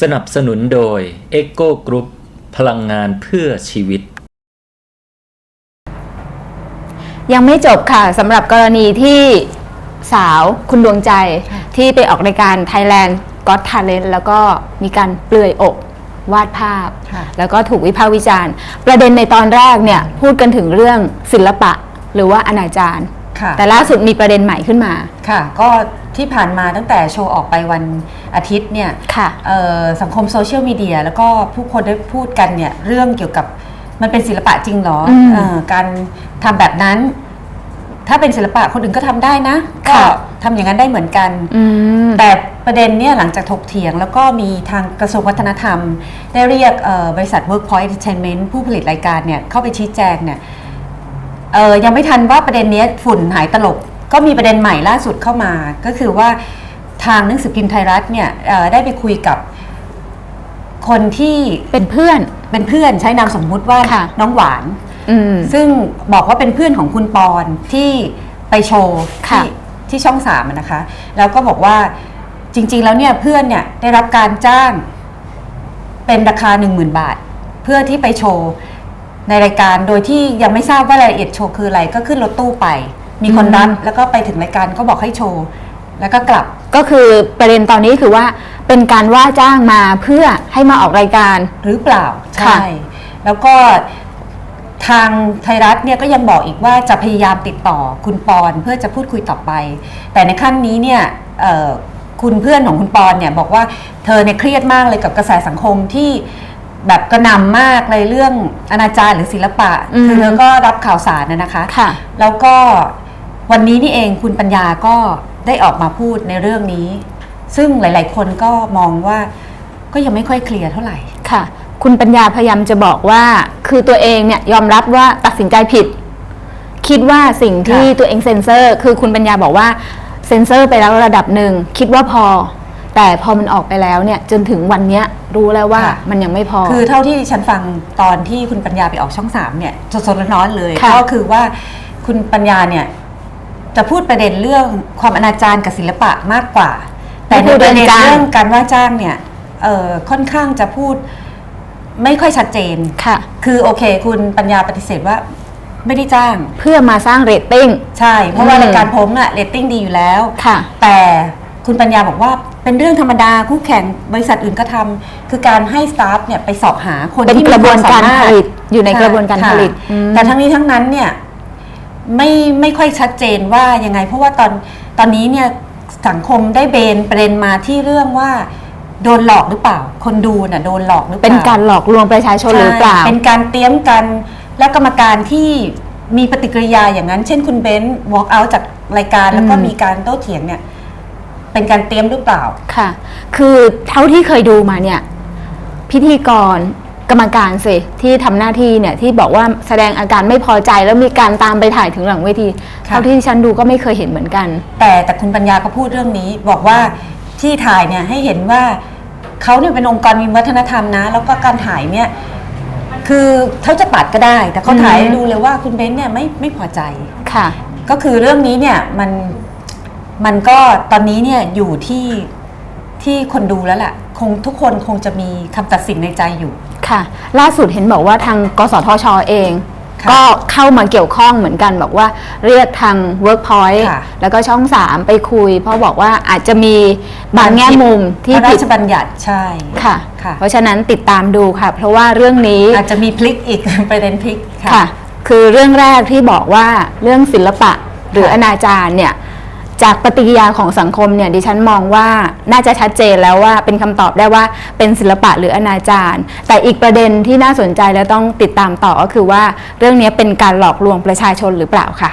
สนับสนุนโดย e c o Group พลังงานเพื่อชีวิต ยังไม่จบค่ะสำหรับกรณีที่สาวคุณดวงใจที่ไปออกรายการ Thailand Got Talent แล้วก็มีการเปลือยอกวาดภาพค่ะแล้วก็ถูกวิพากษ์วิจารณ์ ประเด็นในตอนแรกเนี่ยพูดกันถึงเรื่องศิลปะหรือว่าอนาจาร ค่ะ แต่ล่าสุดมีประเด็นใหม่ขึ้นมา ค่ะ ก็ที่ผ่านมาตั้งแต่โชว์ออกไปวันอาทิตย์เนี่ยค่ะ เอ่อสังคมโซเชียลมีเดียแล้วก็ผู้คนได้พูดกันเนี่ยเรื่องเกี่ยวกับมันเป็นศิลปะจริงเหรออืมเออการทำแบบนั้น ถ้าเป็นศิลปะคนอื่นก็ทำได้นะ ก็ค่ะ ทำอย่างนั้นได้เหมือนกัน อืม แต่ประเด็นเนี่ยหลังจากถกเถียง แล้วก็มีทางกระทรวงวัฒนธรรม ได้เรียกเอ่อบริษัท Workpoint Entertainment ผู้ผลิตรายการเนี่ยเข้าไปชี้แจงเนี่ย เอ่อยังไม่ทันว่าประเด็นเนี้ยฝุ่นหายตลบ ก็มีประเด็นใหม่ล่าสุดเข้ามา ก็คือว่าทางหนังสือพิมพ์ไทยรัฐเนี่ยเอ่อได้ไปคุยกับคนที่เป็นเพื่อน เป็นเพื่อนใช้นามสมมุติว่าค่ะ น้องหวาน อืม ซึ่งบอกว่าเป็นเพื่อนของคุณปอนที่ไปโชว์ค่ะที่ที่ช่องสามอะนะคะ แล้วก็บอกว่าจริง ๆ แล้วเนี่ยเพื่อนเนี่ยได้รับการจ้างเป็นราคา 1 0,000 บาท เพื่อที่ไปโชว์ ในรายการโดยที่ยังไม่ทราบว่ารายละเอียดโชว์คืออะไรก็ขึ้นรถตู้ไป มีคนรับอืมแล้วก็ไปถึงรายการก็บอกให้โชว์ แล้วก็กลับ ก็คือประเด็นตอนนี้คือว่าเป็นการว่าจ้างมาเพื่อให้มาออกรายการ หรือเปล่าค่ะใช่ แล้วก็ทางไทยรัฐเนี่ยก็ยังบอกอีกว่าจะพยายามติดต่อคุณปอนเพื่อจะพูดคุยต่อไป แต่ในขั้นนี้เนี่ยเอ่อคุณเพื่อนของคุณปอนเนี่ยบอกว่าเธอเนี่ยเครียดมากเลยกับกระแสสังคมที่ แบบกระหนำมากเลยเรื่องอนาจารหรือศิลปะ อืม คือเธอก็รับข่าวสารนะนะคะ ค่ะ แล้วก็วันนี้นี่เองคุณปัญญาก็ได้ออกมาพูดในเรื่องนี้ ซึ่งหลาย ๆ คนก็มองว่าก็ยังไม่ค่อยเคลียร์เท่าไหร่ ค่ะ คุณปัญญาพยายามจะบอกว่า คือตัวเองเนี่ยยอมรับว่าตัดสินใจผิด คิดว่าสิ่งที่ค่ะ ตัวเองเซ็นเซอร์ คือคุณปัญญาบอกว่าเซ็นเซอร์ไปแล้วระดับหนึ่ง คิดว่าพอ แต่พอมันออกไปแล้วเนี่ยจนถึงวันเนี้ยรู้แล้วว่าค่ะ มันยังไม่พอ คือเท่าที่ดิฉันฟังตอนที่คุณปัญญาไปออกช่องสามเนี่ยสดๆร้อนๆเลยค่ะ ก็คือว่าคุณปัญญาเนี่ยจะพูดประเด็นเรื่องความอนาจารกับศิลปะมากกว่า แต่ในประเด็นเรื่องการว่าจ้างเนี่ยเอ่อค่อนข้างจะพูดไม่ค่อยชัดเจน ค่ะ คือโอเค คุณปัญญาปฏิเสธว่าไม่ได้จ้าง เพื่อมาสร้างเรตติ้ง ใช่ เพราะว่าอืม รายการผมอะเรตติ้งดีอยู่แล้ว ค่ะ แต่ คุณปัญญาบอกว่าเป็นเรื่องธรรมดาคู่แข่งบริษัทอื่นก็ทำคือการให้สตาฟเนี่ยไปสอบหาคนเป็นที่กมีระบวนควมการสมผถลิตอยู่ในค่ะกระบวนการค่ะผลิตอืมแต่ทั้งนี้ทั้งนั้นเนี่ยไม่ไม่ค่อยชัดเจนว่ายังไง เพราะว่าตอนตอนนี้เนี่ยสังคมได้เบนประเด็นมาที่เรื่องว่าโดนหลอกหรือเปล่า คนดูน่ะโดนหลอกหรือเปล่า เป็นการหลอกลวงประชาชนหรือเปล่าใช่เป็นการเตรียมกันและกรรมการที่มีปฏิกิริยาอย่างนั้น เช่นคุณเบนซ์ walk out จากรายการแล้วก็อืมมีการโต้เถียงเนี่ย เป็นการเตรียมหรือเปล่า ค่ะ คือเท่าที่เคยดูมาเนี่ย พิธีกรกรรมการสิที่ทำหน้าที่เนี่ยที่บอกว่าแสดงอาการไม่พอใจแล้วมีการตามไปถ่ายถึงหลังเวทีค่ะ เท่าที่ฉันดูก็ไม่เคยเห็นเหมือนกัน แต่แต่คุณปัญญาก็พูดเรื่องนี้ บอกว่าที่ถ่ายเนี่ยให้เห็นว่าเขาเนี่ยเป็นองค์กรมีวัฒนธรรมนะ แล้วก็การถ่ายเนี่ยคือเขาจะปัดก็ได้ แต่เขาถ่ายอืมให้ดูเลยว่าคุณเบนซ์เนี่ยไม่ไม่พอใจ ค่ะ ก็คือเรื่องนี้เนี่ยมัน มันก็ตอนนี้เนี่ยอยู่ที่ที่คนดูแล้วแหละคงทุกคนคงจะมีคำตัดสินในใจอยู่ ค่ะ ล่าสุดเห็นบอกว่าทางกสทชเอง ค่ะก็เข้ามาเกี่ยวข้องเหมือนกันบอกว่าเรียกทาง Workpoint ค่ะ แล้วก็ช่อง 3 ไปคุย เพราะบอกว่าอาจจะมีบางแง่มุมที่พระราผิดชบัญญัติใช่ ค่ะ ค่ะ เพราะฉะนั้นติดตามดูค่ะ เพราะว่าเรื่องนี้ อาจจะมีพลิกอีก ประเด็นพลิกค่ะ ค่ะ คือเรื่องแรกที่บอกว่าเรื่องศิลปะหรือค่ะอนาจารเนี่ย จากปฏิกิริยาของสังคมเนี่ยดิฉันมองว่าน่าจะชัดเจนแล้วว่าเป็นคำตอบได้ว่าเป็นศิลปะหรืออนาจารแต่อีกประเด็นที่น่าสนใจและต้องติดตามต่อก็คือว่าเรื่องนี้เป็นการหลอกลวงประชาชนหรือเปล่าค่ะ